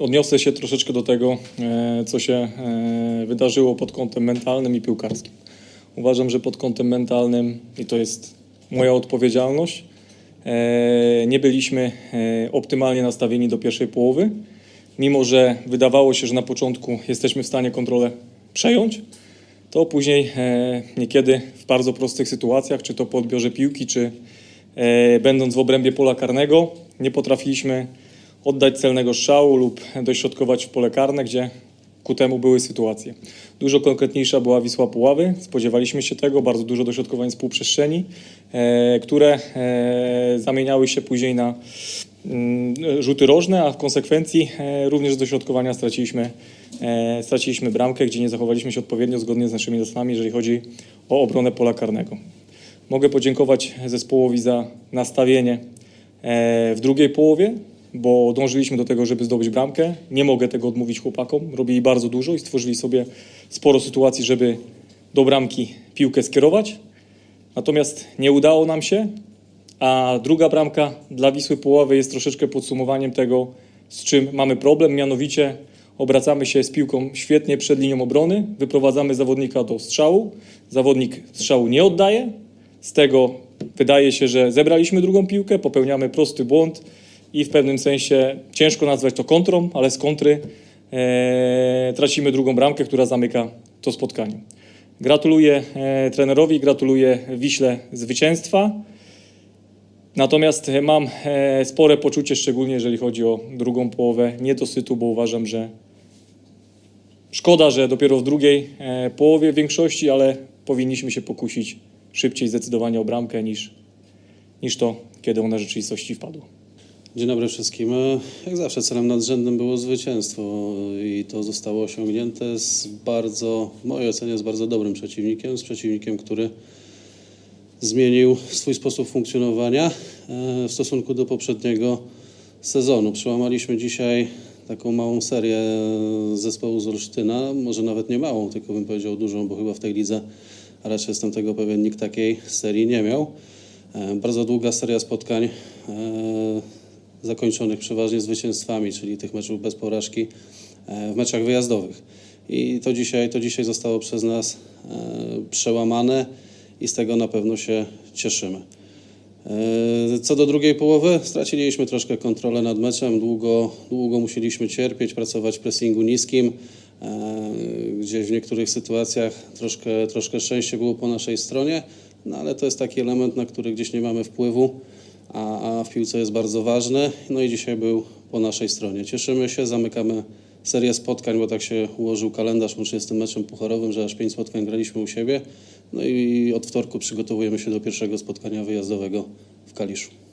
Odniosę się troszeczkę do tego, e, co się e, wydarzyło pod kątem mentalnym i piłkarskim. Uważam, że pod kątem mentalnym, i to jest moja odpowiedzialność, e, nie byliśmy optymalnie nastawieni do pierwszej połowy. Mimo, że wydawało się, że na początku jesteśmy w stanie kontrolę przejąć, to później niekiedy w bardzo prostych sytuacjach, czy to po odbiorze piłki, czy będąc w obrębie pola karnego, nie potrafiliśmy oddać celnego strzału lub dośrodkować w pole karne, gdzie ku temu były sytuacje. Dużo konkretniejsza była Wisła Puławy, spodziewaliśmy się tego, bardzo dużo dośrodkowań z półprzestrzeni, e, które e, zamieniały się później na mm, rzuty rożne, a w konsekwencji e, również z dośrodkowania straciliśmy, straciliśmy bramkę, gdzie nie zachowaliśmy się odpowiednio zgodnie z naszymi zasadami, jeżeli chodzi o obronę pola karnego. Mogę podziękować zespołowi za nastawienie w drugiej połowie, bo dążyliśmy do tego, żeby zdobyć bramkę. Nie mogę tego odmówić chłopakom. Robili bardzo dużo i stworzyli sobie sporo sytuacji, żeby do bramki piłkę skierować. Natomiast nie udało nam się, a druga bramka dla Wisły Puławy jest troszeczkę podsumowaniem tego, z czym mamy problem, mianowicie obracamy się z piłką świetnie przed linią obrony, wyprowadzamy zawodnika do strzału, zawodnik strzału nie oddaje, z tego wydaje się, że zebraliśmy drugą piłkę, popełniamy prosty błąd i w pewnym sensie ciężko nazwać to kontrą, ale z kontry e, tracimy drugą bramkę, która zamyka to spotkanie. Gratuluję e, trenerowi, gratuluję Wiśle zwycięstwa. Natomiast mam e, spore poczucie, szczególnie jeżeli chodzi o drugą połowę, niedosytu, bo uważam, że szkoda, że dopiero w drugiej e, połowie większości, ale powinniśmy się pokusić szybciej zdecydowanie o bramkę niż, niż to, kiedy ona w rzeczywistości wpadła. Dzień dobry wszystkim. E, Jak zawsze celem nadrzędnym było zwycięstwo i to zostało osiągnięte z bardzo, w mojej ocenie, z bardzo dobrym przeciwnikiem, z przeciwnikiem, który zmienił swój sposób funkcjonowania e, w stosunku do poprzedniego sezonu. Przełamaliśmy dzisiaj taką małą serię zespołu z Olsztyna, może nawet nie małą, tylko bym powiedział dużą, bo chyba w tej lidze, a raczej jestem tego pewien, nikt takiej serii nie miał. E, Bardzo długa seria spotkań e, zakończonych przeważnie zwycięstwami, czyli tych meczów bez porażki e, w meczach wyjazdowych. I to dzisiaj, to dzisiaj zostało przez nas e, przełamane i z tego na pewno się cieszymy. E, Co do drugiej połowy, straciliśmy troszkę kontrolę nad meczem. Długo, długo musieliśmy cierpieć, pracować w pressingu niskim. Gdzieś w niektórych sytuacjach troszkę, troszkę szczęście było po naszej stronie, no ale to jest taki element, na który gdzieś nie mamy wpływu, a, a w piłce jest bardzo ważny. No i dzisiaj był po naszej stronie. Cieszymy się, zamykamy serię spotkań, bo tak się ułożył kalendarz łącznie z tym meczem pucharowym, że aż pięć spotkań graliśmy u siebie. No i od wtorku przygotowujemy się do pierwszego spotkania wyjazdowego w Kaliszu.